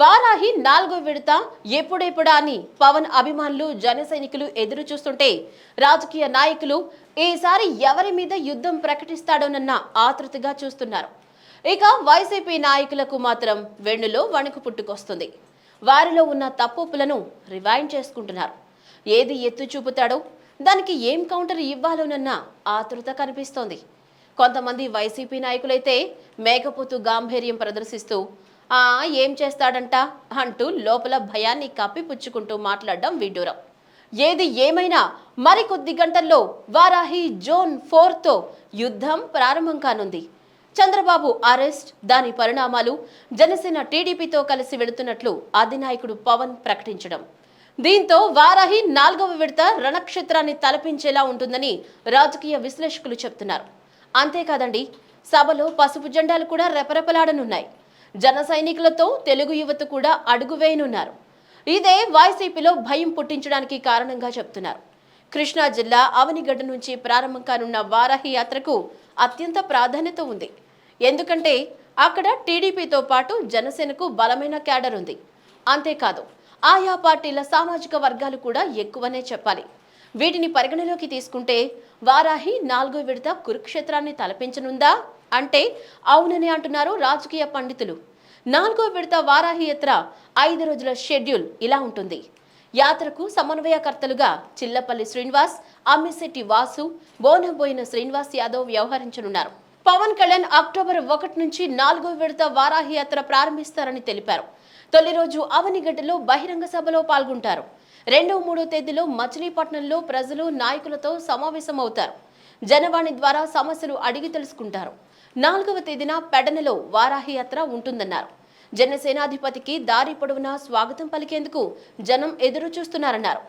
వారాహి నాలుగో విడత ఎప్పుడెప్పుడా అని పవన్ అభిమానులు జన సైనికులు ఎదురు చూస్తుంటే రాజకీయ నాయకులు ఈసారి ఎవరి మీద యుద్ధం ప్రకటిస్తాడోనన్న ఆతృతగా చూస్తున్నారు. ఇక వైసీపీ నాయకులకు మాత్రం వెన్నులో వణుకు పుట్టుకొస్తుంది. వారిలో ఉన్న తప్పులను రివైండ్ చేసుకుంటున్నారు. ఏది ఎత్తు చూపుతాడో దానికి ఏం కౌంటర్ ఇవ్వాలోనన్న ఆతృత కనిపిస్తోంది. కొంతమంది వైసీపీ నాయకులైతే మేకపోతు గాంభీర్యం ప్రదర్శిస్తూ ఏం చేస్తాడంట? అంటూ లోపల భయాన్ని కప్పిపుచ్చుకుంటూ మాట్లాడడం విడ్డూరం. ఏది ఏమైనా మరికొద్ది గంటల్లో వారాహి జోన్ ఫోర్తో యుద్ధం ప్రారంభం కానుంది. చంద్రబాబు అరెస్ట్ దాని పరిణామాలు జనసేన టీడీపీతో కలిసి వెళుతున్నట్లు అధినాయకుడు పవన్ ప్రకటించడం. దీంతో వారాహి నాలుగవ విడత రణక్షేత్రాన్ని తలపించేలా ఉంటుందని రాజకీయ విశ్లేషకులు చెప్తున్నారు. అంతేకాదండి సభలో పసుపు జెండాలు కూడా రెపరెపలాడనున్నాయి. జన సైనికులతో తెలుగు యువత కూడా అడుగు వేయనున్నారు. ఇదే వైసీపీలో భయం పుట్టించడానికి కారణంగా చెప్తున్నారు. కృష్ణా జిల్లా అవనిగడ్డ నుంచి ప్రారంభం కానున్న వారాహి యాత్రకు అత్యంత ప్రాధాన్యత ఉంది. ఎందుకంటే అక్కడ టీడీపీతో పాటు జనసేనకు బలమైన క్యాడర్ ఉంది. అంతేకాదు ఆయా పార్టీల సామాజిక వర్గాలు కూడా ఎక్కువనే చెప్పాలి. వీటిని పరిగణలోకి తీసుకుంటే వారాహి నాలుగో విడత కురుక్షేత్రాన్ని తలపించనుందా? అంటే అవునని అంటున్నారు రాజకీయ పండితులు. నాలుగో విడత వారాహి యాత్ర ఐదు రోజుల షెడ్యూల్ ఇలా ఉంటుంది. యాత్రకు సమన్వయకర్తలుగా చిల్లపల్లి శ్రీనివాస్ అమ్మిశెట్టి వాసు బోనబోయిన శ్రీనివాస్ యాదవ్ వ్యవహరించనున్నారు. పవన్ కళ్యాణ్ అక్టోబర్ ఒకటి నుంచి నాలుగో విడత వారాహి యాత్ర ప్రారంభిస్తారని తెలిపారు. తొలి రోజు అవనిగడ్డలో బహిరంగ సభలో పాల్గొంటారు. రెండో మూడో తేదీలో మచిలీపట్నంలో ప్రజలు నాయకులతో సమావేశమవుతారు. జనవాణి ద్వారా సమస్యలు అడిగి తెలుసుకుంటారు. నాలుగవ తేదీన పెడనలో వారాహి యాత్ర ఉంటుందన్నారు. జనసేనాధిపతికి దారి పొడవునా స్వాగతం పలికేందుకు జనం ఎదురు చూస్తున్నారన్నారు.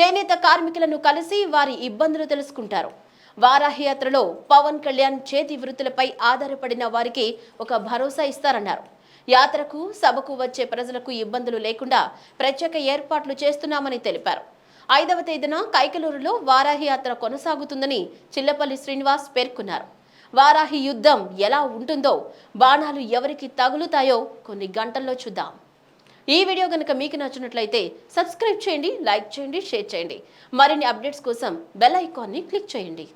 చేనేత కార్మికులను కలిసి వారి ఇబ్బందులు తెలుసుకుంటారు. వారాహి యాత్రలో పవన్ కళ్యాణ్ చేతి వృత్తులపై ఆధారపడిన వారికి ఒక భరోసా ఇస్తారన్నారు. యాత్రకు సభకు వచ్చే ప్రజలకు ఇబ్బందులు లేకుండా ప్రత్యేక ఏర్పాట్లు చేస్తున్నామని తెలిపారు. ఐదవ తేదీన కైకలూరులో వారాహి యాత్ర కొనసాగుతుందని చిల్లపల్లి శ్రీనివాస్ పేర్కొన్నారు. వారాహి యుద్ధం ఎలా ఉంటుందో బాణాలు ఎవరికి తగులుతాయో కొన్ని గంటల్లో చూద్దాం. ఈ వీడియో కనుక మీకు నచ్చినట్లయితే సబ్స్క్రైబ్ చేయండి లైక్ చేయండి షేర్ చేయండి. మరిన్ని అప్డేట్స్ కోసం బెల్ ఐకాన్ని క్లిక్ చేయండి.